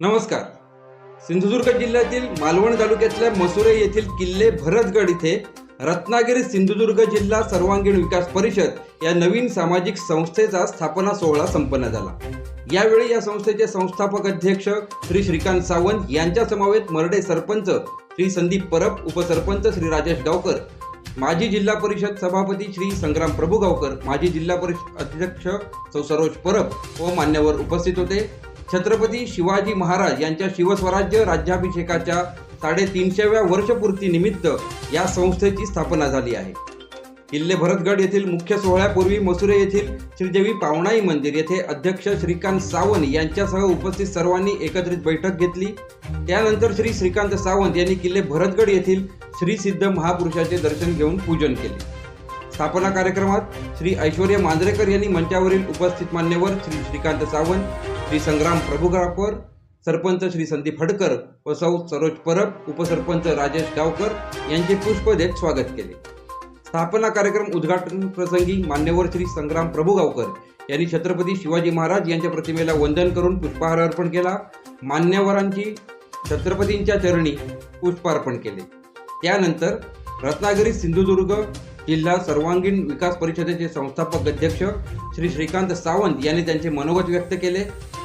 नमस्कार. सिंधुदुर्ग जिल्ह्यातील मालवण तालुक्यातल्या मसुरे येथील किल्ले भरतगड इथे रत्नागिरी सिंधुदुर्ग जिल्हा सर्वांगीण विकास परिषद या नवीन सामाजिक संस्थेचा स्थापना सोहळा संपन्न झाला. यावेळी या संस्थेचे संस्थापक अध्यक्ष श्री श्रीकांत सावंत यांच्या समवेत मरडे सरपंच श्री संदीप परब उपसरपंच श्री राजेश गावकर माजी जिल्हा परिषद सभापती श्री संग्राम प्रभुगावकर माजी जिल्हा परिषद अध्यक्ष सौ सरोज परब व मान्यवर उपस्थित होते. छत्रपती शिवाजी महाराज यांच्या शिवस्वराज्य राज्याभिषेकाच्या साडेतीनशेव्या वर्षपूर्तीनिमित्त या संस्थेची स्थापना झाली आहे. किल्ले भरतगड येथील मुख्य सोहळ्यापूर्वी मसुरे येथील श्रीदेवी पावणाई मंदिर येथे अध्यक्ष श्रीकांत सावंत यांच्यासह उपस्थित सर्वांनी एकत्रित बैठक घेतली. त्यानंतर श्री श्रीकांत सावंत यांनी किल्ले भरतगड येथील श्री सिद्ध महापुरुषाचे दर्शन घेऊन पूजन केले. स्थापना कार्यक्रमात श्री ऐश्वर्य मांजरेकर यांनी मंचावरील उपस्थित मान्यवर श्री श्रीकांत सावंत श्री संग्राम प्रभुगावकर सरपंच श्री संदीप हडकर व सौ सरोज परब उपसरपंच राजेश गावकर यांचे पुष्प देत स्वागत केले. स्थापना कार्यक्रम उद्घाटन प्रसंगी मान्यवर श्री संग्राम प्रभुगावकर यांनी छत्रपती शिवाजी महाराज यांच्या प्रतिमेला वंदन करून पुष्पहार अर्पण केला. मान्यवरांची छत्रपतींच्या चरणी पुष्पार्पण केले. त्यानंतर रत्नागिरी सिंधुदुर्ग जिल्हा सर्वांगीण विकास परिषदेचे संस्थापक अध्यक्ष श्री श्रीकांत सावंत यांनी त्यांचे मनोगत व्यक्त केले.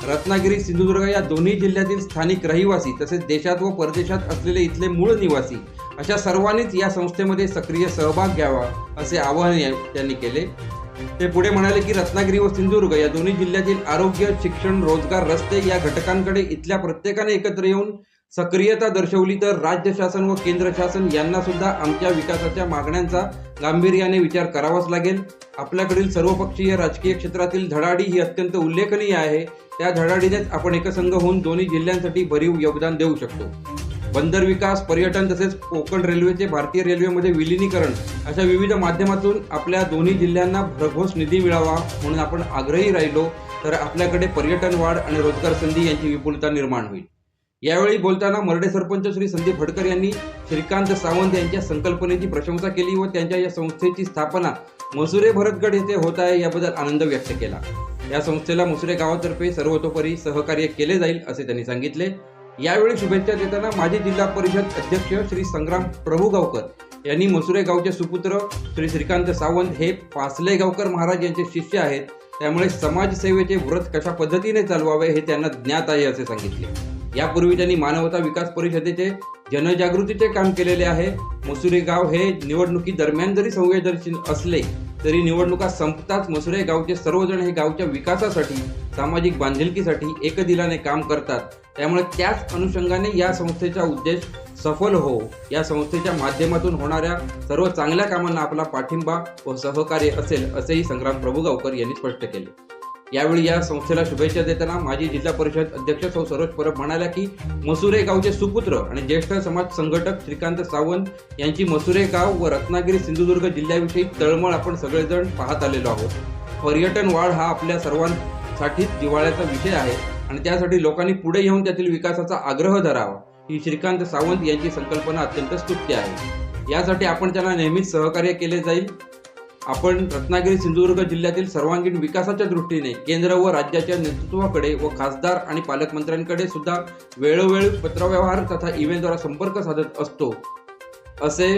रत्नागिरी सिंधुदुर्ग या दोन्ही जिल्ह्यातील स्थानिक रहिवासी तसेच देशात व परदेशात असलेले इथले मूळ निवासी अशा सर्वांनीच या संस्थेमध्ये सक्रिय सहभाग घ्यावा असे आवाहन या- त्यांनी केले. ते पुढे म्हणाले की रत्नागिरी व सिंधुदुर्ग या दोन्ही जिल्ह्यातील आरोग्य शिक्षण रोजगार रस्ते या घटकांकडे इथल्या प्रत्येकाने एकत्र येऊन सक्रियता दर्शवली तर राज्य शासन व केंद्र शासन यांना सुद्धा आमच्या विकासाच्या मागण्यांचा गांभीर्याने विचार करावाच लागेल. आपल्याकडील सर्वपक्षीय राजकीय क्षेत्रातील धडाडी ही अत्यंत उल्लेखनीय आहे. त्या धडाडीनेच आपण एकसंघ होऊन दोन्ही जिल्ह्यांसाठी भरीव योगदान देऊ शकतो. बंदर विकास पर्यटन तसेच कोकण रेल्वेचे भारतीय रेल्वेमध्ये विलिनीकरण अशा विविध माध्यमातून आपल्या दोन्ही जिल्ह्यांना भरघोस निधी मिळावा म्हणून आपण आग्रही राहिलो. तर आपल्याकडे पर्यटन वाढ आणि रोजगार संधी यांची विपुलता निर्माण होईल. यावेळी बोलताना मरडे सरपंच श्री संदीप फडकर यांनी श्रीकांत सावंत यांच्या संकल्पनेची प्रशंसा केली व त्यांच्या या संस्थेची स्थापना मसुरे भरतगड येथे होत आहे याबद्दल आनंद व्यक्त केला. या संस्थेला मसुरे गावातर्फे सर्वतोपरी सहकार्य केले जाईल असे त्यांनी सांगितले. यावेळी शुभेच्छा देताना माजी जिल्हा परिषद अध्यक्ष श्री संग्राम प्रभुगावकर यांनी मसुरे गावचे सुपुत्र श्री श्रीकांत सावंत हे पासले गावकर महाराज यांचे शिष्य आहेत. त्यामुळे समाजसेवेचे व्रत कशा पद्धतीने चालवावे हे त्यांना ज्ञात आहे असे सांगितले. यापूर्वी त्यांनी मानवता विकास परिषदेचे जनजागृतीचे काम केलेले आहे. मसुरे गाव हे निवडणुकी दरम्यान जरी संवेदनशील असले तरी निवडणुका संपताच मसुरे गावचे सर्वजण हे गावच्या विकासासाठी सामाजिक बांधिलकीसाठी एकदिलाने काम करतात. त्यामुळे त्याच अनुषंगाने या संस्थेचा उद्देश सफल हो. या संस्थेच्या माध्यमातून होणाऱ्या सर्व चांगल्या कामांना आपला पाठिंबा व सहकार्य असेल असेही संग्राम प्रभू गावकर यांनी स्पष्ट केले. यावेळी या संस्थेला शुभेच्छा देताना माजी जिल्हा परिषद अध्यक्ष सौ सरोज परब म्हणाल्या की मसुरे गावचे सुपुत्र आणि ज्येष्ठ समाज संघटक श्रीकांत सावंत यांची मसुरे गाव व रत्नागिरी सिंधुदुर्ग जिल्ह्याविषयी तळमळ आपण सगळेजण पाहत आलेलो आहोत. पर्यटन वाढ हा आपल्या सर्वांसाठीच जिव्हाळ्याचा विषय आहे आणि त्यासाठी लोकांनी पुढे येऊन त्यातील विकासाचा आग्रह धरावा ही श्रीकांत सावंत यांची संकल्पना अत्यंत स्तुत्य आहे. यासाठी आपण त्यांना नेहमीच सहकार्य केले जाईल. आपण रत्नागिरी सिंधुदुर्ग जिल्ह्यातील सर्वांगीण विकासाच्या दृष्टीने केंद्र व राज्याच्या नेतृत्वाकडे व खासदार आणि पालकमंत्र्यांकडे सुद्धा वेळोवेळी पत्रव्यवहार तथा ईमेलद्वारा संपर्क साधत असतो असे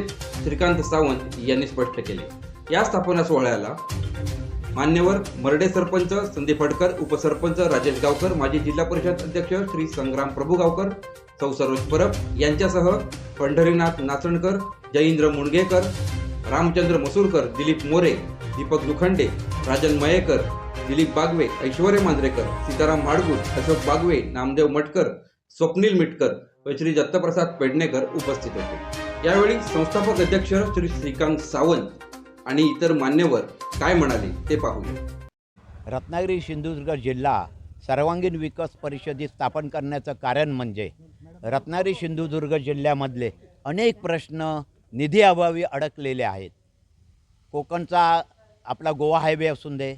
श्रीकांत सावंत यांनी स्पष्ट केले. या स्थापना सोहळ्याला मान्यवर मर्डे सरपंच संदीप फडकर उपसरपंच राजेश गावकर माजी जिल्हा परिषद अध्यक्ष श्री संग्राम प्रभुगावकर सौ सरोज परब यांच्यासह पंढरीनाथ नाचणकर जयेंद्र मुणगेकर रामचंद्र मसूरकर दिलीप मोरे दीपक दुखंडे राजन मयेकर दिलीप बागवे ऐश्वर्य मांजरेकर सीताराम माडगूळ अशोक बागवे नामदेव मटकर स्वप्नील मिटकर व श्री दत्तप्रसाद पेडणेकर उपस्थित होते. यावेळी संस्थापक अध्यक्ष श्री श्रीकांत सावंत आणि इतर मान्यवर काय म्हणाले ते पाहूया. रत्नागिरी सिंधुदुर्ग जिल्हा सर्वांगीण विकास परिषदेत स्थापन करण्याचं कारण म्हणजे रत्नागिरी सिंधुदुर्ग जिल्ह्यामधले अनेक प्रश्न निधीअभावी अडकलेले आहेत. कोकणचा आपला गोवा हायवे असून दे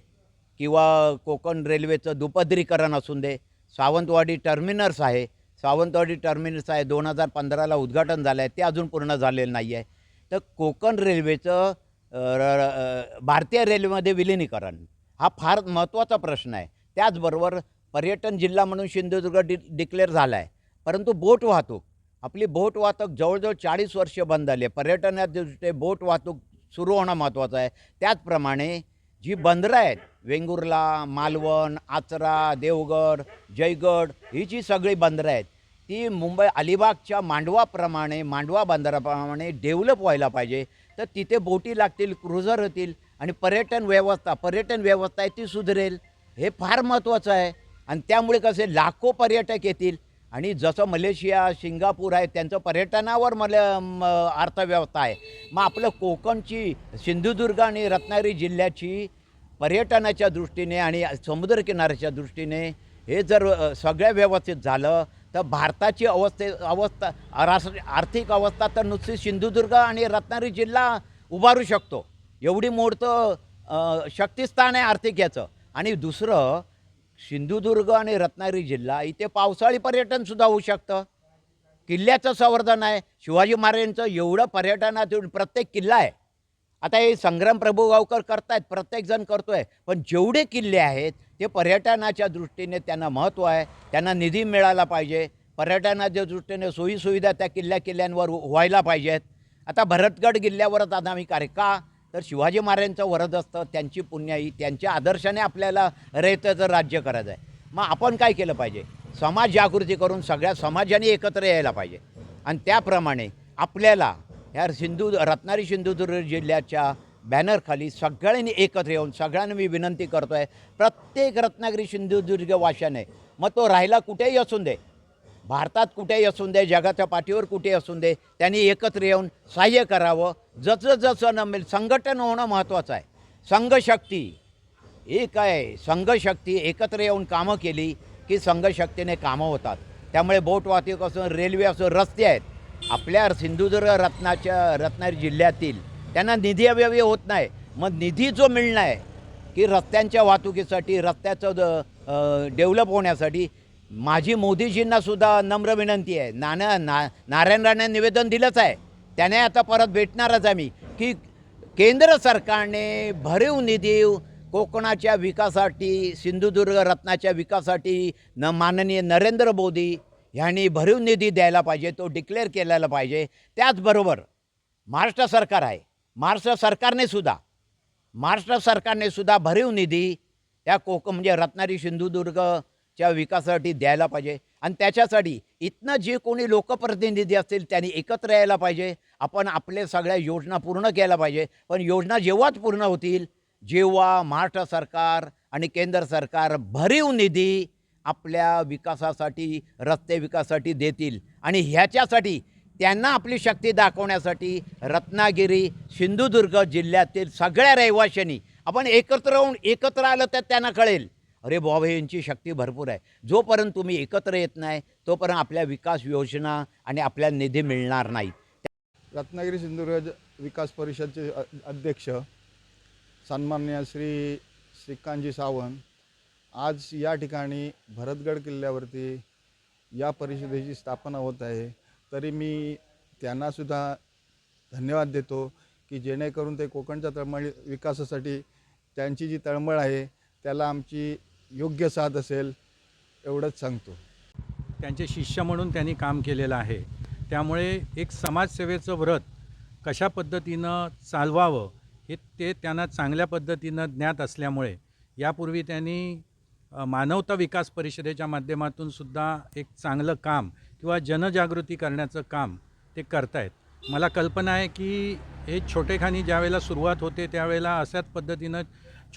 किंवा कोकण रेल्वेचं दुपदरीकरण असून दे सावंतवाडी टर्मिनस आहे. सावंतवाडी टर्मिनस आहे दोन हजार पंधराला उद्घाटन झालं आहे ते अजून पूर्ण झालेलं नाही आहे तर कोकण रेल्वेचं र- भारतीय रेल्वेमध्ये विलिनीकरण हा फार महत्त्वाचा प्रश्न आहे. त्याचबरोबर पर्यटन जिल्हा म्हणून सिंधुदुर्ग डि डिक्लेअर झाला आहे परंतु बोट वाहतूक आपली बोट वाहतूक जवळजवळ चाळीस वर्ष बंद झाली आहे. पर्यटनाच्या दृष्टीने बोट वाहतूक सुरू होणं महत्त्वाचं आहे. त्याचप्रमाणे जी बंदरं आहेत वेंगुर्ला मालवण आचरा देवगड जयगड ही जी सगळी बंदरं आहेत ती मुंबई अलिबागच्या मांडवाप्रमाणे मांडवा बंदराप्रमाणे डेव्हलप व्हायला पाहिजे. तर तिथे बोटी लागतील क्रुझर होतील आणि पर्यटन व्यवस्था पर्यटन व्यवस्था आहे ती सुधरेल. हे फार महत्त्वाचं आहे. आणि त्यामुळे कसे लाखो पर्यटक येतील. आणि जसं मलेशिया सिंगापूर आहे त्यांचं पर्यटनावर मल अर्थव्यवस्था आहे. मग आपलं कोकणची सिंधुदुर्ग आणि रत्नागिरी जिल्ह्याची पर्यटनाच्या दृष्टीने आणि समुद्रकिनाऱ्याच्या दृष्टीने हे जर सगळ्या व्यवस्थित झालं तर भारताची अवस्थे अवस्था राष्ट्र आर्थिक अवस्था तर नुसती सिंधुदुर्ग आणि रत्नागिरी जिल्हा उभारू शकतो. एवढी मोठं शक्तिस्थान आहे आर्थिक याचं. आणि दुसरं सिंधुदुर्ग आणि रत्नागिरी जिल्हा इथे पावसाळी पर्यटनसुद्धा होऊ शकतं. किल्ल्याचं संवर्धन आहे. शिवाजी महाराजांचं एवढं पर्यटनातून प्रत्येक किल्ला आहे. आता हे संग्राम प्रभू गावकर करतायत प्रत्येकजण करतोय. पण जेवढे किल्ले आहेत ते पर्यटनाच्या दृष्टीने त्यांना महत्त्व आहे. त्यांना निधी मिळाला पाहिजे. पर्यटनाच्या दृष्टीने सोयीसुविधा त्या किल्ल्या किल्ल्यांवर व्हायला पाहिजेत. आता भरतगड किल्ल्यावरच आता आम्ही कार्य का तर शिवाजी महाराजांचं वरद असतं त्यांची पुण्याई त्यांच्या आदर्शाने आपल्याला रयतेचं राज्य करायचं आहे. मग आपण काय केलं पाहिजे? समाज जागृती करून सगळ्या समाजाने एकत्र यायला पाहिजे. आणि त्याप्रमाणे आपल्याला ह्या सिंधू रत्नागिरी सिंधुदुर्ग जिल्ह्याच्या बॅनरखाली सगळ्यांनी एकत्र येऊन सगळ्यांना मी विनंती करतो आहे प्रत्येक रत्नागिरी सिंधुदुर्ग वाशाने मग तो राहायला कुठेही असून दे भारतात कुठेही असून दे जगाच्या पाठीवर कुठेही असून दे त्यांनी एकत्र येऊन सहाय्य करावं जसं जसं न संघटन होणं महत्त्वाचं आहे. संघशक्ती एक आहे संघशक्ती एकत्र येऊन कामं केली की संघशक्तीने कामं होतात. त्यामुळे बोट वाहतूक असो रेल्वे असो रस्ते आहेत. आपल्या सिंधुदुर्ग रत्नाच्या रत्नागिरी जिल्ह्यातील त्यांना निधी अव्यय होत नाही. मग निधी जो मिळणं आहे की रस्त्यांच्या वाहतुकीसाठी रस्त्याचं डेव्हलप होण्यासाठी माझी मोदीजींना सुद्धा नम्र विनंती आहे. नाना ना नारायण राणे निवेदन दिलंच आहे. त्याने आता परत भेटणारच आम्ही की केंद्र सरकारने भरीव निधी कोकणाच्या विकासासाठी सिंधुदुर्ग रत्नाच्या विकासासाठी न माननीय नरेंद्र मोदी ह्यांनी भरीव निधी द्यायला पाहिजे तो डिक्लेअर केलेला पाहिजे. त्याचबरोबर महाराष्ट्र सरकार आहे. महाराष्ट्र सरकारने सुद्धा महाराष्ट्र सरकारने सुद्धा भरीव निधी त्या कोक म्हणजे रत्नागिरी सिंधुदुर्गच्या विकासासाठी द्यायला पाहिजे. आणि त्याच्यासाठी इथनं जे कोणी लोकप्रतिनिधी असतील त्यांनी एकत्र यायला पाहिजे. आपण आपले सगळ्या योजना पूर्ण केल्या पाहिजे. पण योजना जेव्हाच पूर्ण होतील जेव्हा महाराष्ट्र सरकार आणि केंद्र सरकार भरीव निधी आपल्या विकासासाठी रस्ते विकासासाठी देतील. आणि ह्याच्यासाठी त्यांना आपली शक्ती दाखवण्यासाठी रत्नागिरी सिंधुदुर्ग जिल्ह्यातील सगळ्या रहिवाशांनी आपण एकत्र होऊन एकत्र आलं तर त्यांना कळेल. अरे बाबा यांची शक्ती भरपूर आहे. जोपर्यंत तुम्ही एकत्र येत नाही तोपर्यंत आपल्या विकास योजना आणि आपल्या निधी मिळणार नाहीत रत्नागिरी सिंधुदुर्ग विकास परिषदचे अध्यक्ष सन्मान्य श्री श्रीकांतजी सावंत आज या ठिकाणी भरतगड किल्ल्यावरती या परिषदेची स्थापना होत आहे. तरी मी त्यांनासुद्धा धन्यवाद देतो की जेणेकरून ते कोकणच्या तळमळ विकासासाठी त्यांची जी तळमळ आहे त्याला आमची योग्य साथ असेल एवढंच सांगतो. त्यांचे शिष्य म्हणून त्यांनी काम केलेलं आहे. त्यामुळे एक समाजसेवेचं व्रत कशा पद्धतीनं चालवावं हे ते त्यांना चांगल्या पद्धतीनं ज्ञात असल्यामुळे यापूर्वी त्यांनी मानवता विकास परिषदेच्या माध्यमातून सुद्धा एक चांगलं काम किंवा जनजागृती करण्याचं काम ते करतायत. मला कल्पना आहे की हे छोटेखानी ज्यावेळेला सुरुवात होते त्यावेळेला अशाच पद्धतीनं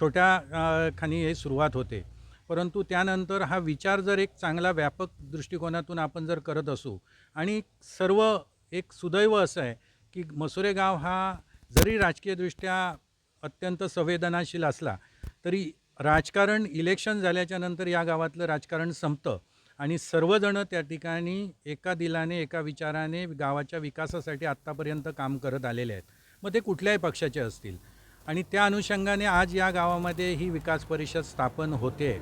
छोट्या खानी हे सुरुवात होते. परंतु त्यानंतर हा विचार जर एक चांगला व्यापक दृष्टिकोनातून आपण जर करत असू आणि सर्व एक सुदैव असं आहे की मसुरे गाव हा जरी राजकीयदृष्ट्या अत्यंत संवेदनाशील असला तरी राजकारण इलेक्शन झाल्याच्यानंतर या गावातलं राजकारण संपतं. आणि सर्वजणं त्या ठिकाणी एका दिलाने एका विचाराने गावाच्या विकासासाठी आत्तापर्यंत काम करत आलेले आहेत. मग ते कुठल्याही पक्षाचे असतील. आणि त्या अनुषंगाने आज या गावामध्ये ही विकास परिषद स्थापन होते.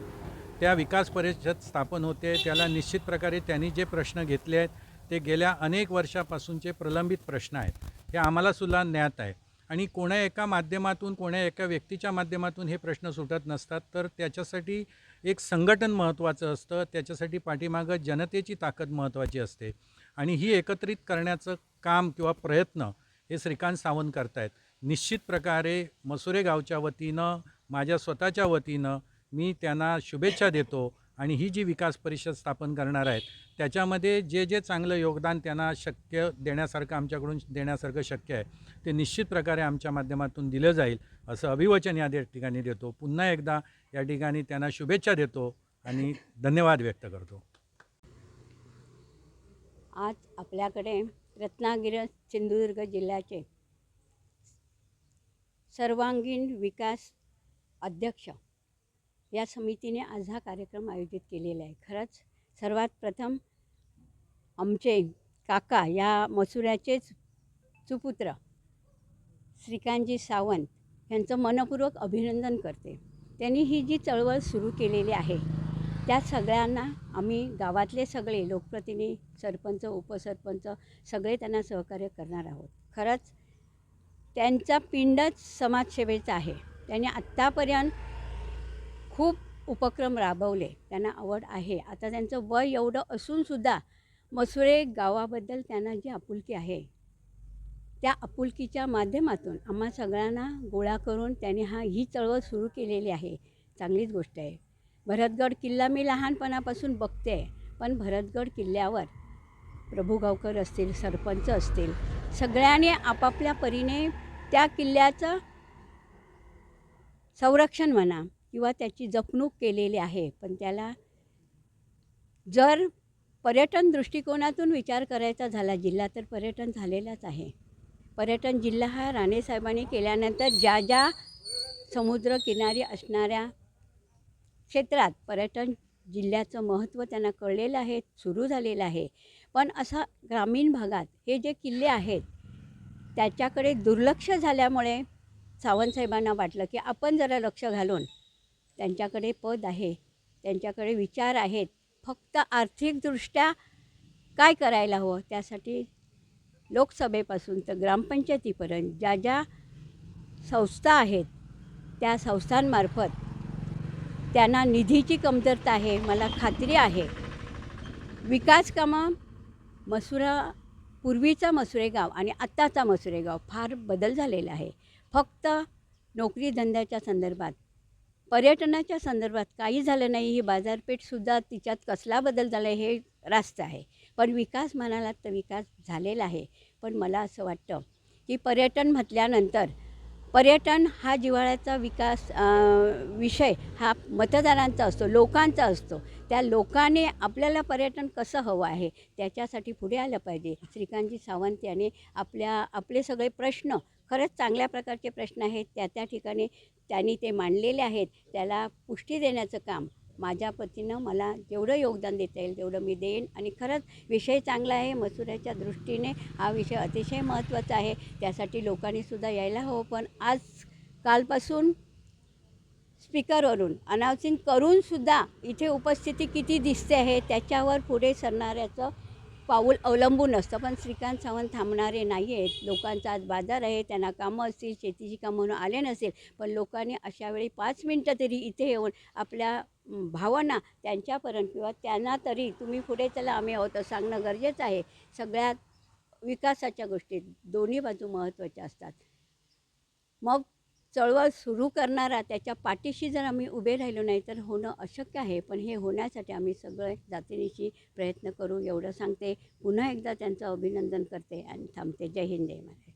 त्या विकास परिषद स्थापन होते त्याला निश्चित प्रकारे त्यांनी जे प्रश्न घेतले आहेत ते गेल्या अनेक वर्षापासूनचे प्रलंबित प्रश्न आहेत. हे आम्हालासुद्धा ज्ञात आहे. आणि कोण्या एका माध्यमातून कोण्या एका व्यक्तीच्या माध्यमातून हे प्रश्न सुटत नसतात तर त्याच्यासाठी एक संघटन महत्त्वाचं असतं त्याच्यासाठी पाठीमागं जनतेची ताकद महत्त्वाची असते. आणि ही एकत्रित करण्याचं काम किंवा प्रयत्न हे श्रीकांत सावंत करतायत. निश्चित प्रकारे मसुरे गावच्या वतीनं माझ्या स्वतःच्या वतीनं मी त्यांना शुभेच्छा देतो आणि ही जी विकास परिषद स्थापन करणार आहेत त्याच्यामध्ये जे जे चांगलं योगदान त्यांना शक्य देण्यासारखं आमच्याकडून देण्यासारखं शक्य आहे ते निश्चित प्रकारे आमच्या माध्यमातून दिलं जाईल असं अभिवचन या ठिकाणी देतो. पुन्हा एकदा या ठिकाणी त्यांना शुभेच्छा देतो आणि धन्यवाद व्यक्त करतो. आज आपल्याकडे रत्नागिरी सिंधुदुर्ग जिल्ह्याचे सर्वांगीण विकास अध्यक्ष या समितीने आज हा कार्यक्रम आयोजित केलेला आहे. खरंच सर्वात प्रथम आमचे काका या मसुऱ्याचेच सुपुत्र श्रीकांतजी सावंत यांचं मनपूर्वक अभिनंदन करते. त्यांनी ही जी चळवळ सुरू केलेली आहे त्या सगळ्यांना आम्ही गावातले सगळे लोकप्रतिनिधी सरपंच उपसरपंच सगळे त्यांना सहकार्य करणार आहोत. खरंच त्यांचा पिंडच समाजसेवेचा आहे. त्यांनी आत्तापर्यंत खूप उपक्रम राबवले. त्यांना आवड आहे. आता त्यांचं वय एवढं असूनसुद्धा मसुरे गावाबद्दल त्यांना जी आपुलकी आहे त्या आपुलकीच्या माध्यमातून आम्हा सगळ्यांना गोळा करून त्यांनी हा ही चळवळ सुरू केलेली आहे. चांगलीच गोष्ट आहे. भरतगड किल्ला मी लहानपणापासून बघते पण भरतगड किल्ल्यावर प्रभू गावकर असतील सरपंच असतील सगळ्यांनी आपापल्या परीने त्या किल्ल्याचं संरक्षण म्हणा किंवा त्याची जपणूक केलेली आहे. पण त्याला जर पर्यटन दृष्टिकोनातून विचार करायचा झाला जिल्हा तर पर्यटन झालेलाच आहे. पर्यटन जिल्हा हा राणेसाहेबांनी केल्यानंतर ज्या ज्या समुद्रकिनारी असणाऱ्या क्षेत्रात पर्यटन जिल्ह्याचं महत्त्व त्यांना कळलेलं आहे सुरू झालेलं आहे. पण असा ग्रामीण भागात हे जे किल्ले आहेत त्याच्याकडे दुर्लक्ष झाल्यामुळे सावंतसाहेबांना वाटलं की आपण जरा लक्ष घालून त्यांच्याकडे पद आहे त्यांच्याकडे विचार आहेत फक्त आर्थिकदृष्ट्या काय करायला हवं त्यासाठी लोकसभेपासून तर ग्रामपंचायतीपर्यंत ज्या ज्या संस्था आहेत त्या संस्थांमार्फत त्यांना निधीची कमतरता आहे मला खात्री आहे. विकास कामं मसुरा पूर्वीचा मसुरेगाव आणि आत्ताचा मसुरेगाव फार बदल झालेला आहे. फक्त नोकरी धंद्याच्या संदर्भात पर्यटनाच्या संदर्भात काही झालं नाही ही बाजारपेठसुद्धा तिच्यात कसला बदल झाला आहे हे रास्त आहे. पण विकास म्हणालात तर विकास झालेला आहे. पण मला असं वाटतं की पर्यटन म्हटल्यानंतर पर्यटन हा जिव्हाळ्याचा विकास विषय हा मतदारांचा असतो लोकांचा असतो. त्या लोकांनी आपल्याला पर्यटन कसं हवं आहे त्याच्यासाठी पुढे आलं पाहिजे. श्रीकांतजी सावंत यांनी आपल्या आपले सगळे प्रश्न खरंच चांगल्या प्रकारचे प्रश्न आहेत. त्या त्या ठिकाणी त्यांनी ते मांडलेले आहेत. त्याला पुष्टी देण्याचं काम माझ्या पतीनं मला जेवढं योगदान देता येईल तेवढं मी देईन. आणि खरंच विषय चांगला आहे. मसुऱ्याच्या दृष्टीने हा विषय अतिशय महत्त्वाचा आहे. त्यासाठी लोकांनीसुद्धा यायला हवं. पण आज कालपासून स्पीकरवरून अनाउन्सिंग करूनसुद्धा इथे उपस्थिती किती दिसते आहे त्याच्यावर पुढे सरणाऱ्याचं पाऊल अवलंबून असतं. पण श्रीकांत सावंत थांबणारे नाही आहेत लोकांचा आज बाजार आहे. त्यांना कामं असतील शेतीची कामं म्हणून आले नसेल पण लोकांनी अशा वेळी पाच मिनटं तरी इथे येऊन आपल्या भावना त्यांच्यापर्यंत किंवा त्यांना तरी तुम्ही पुढे चला आम्ही आहोत सांगणं गरजेचं आहे. सगळ्यात विकासाच्या गोष्टीत दोन्ही बाजू महत्त्वाच्या असतात. मग चळवळ सुरू करणारा त्याच्या पाठीशी जर आम्ही उभे राहिलो नाही तर होणं अशक्य आहे. पण हे होण्यासाठी आम्ही सगळे जातीनिशी प्रयत्न करू. एवढं सांगते. पुन्हा एकदा त्यांचं अभिनंदन करते आणि थांबते. जय हिंद जय महाराज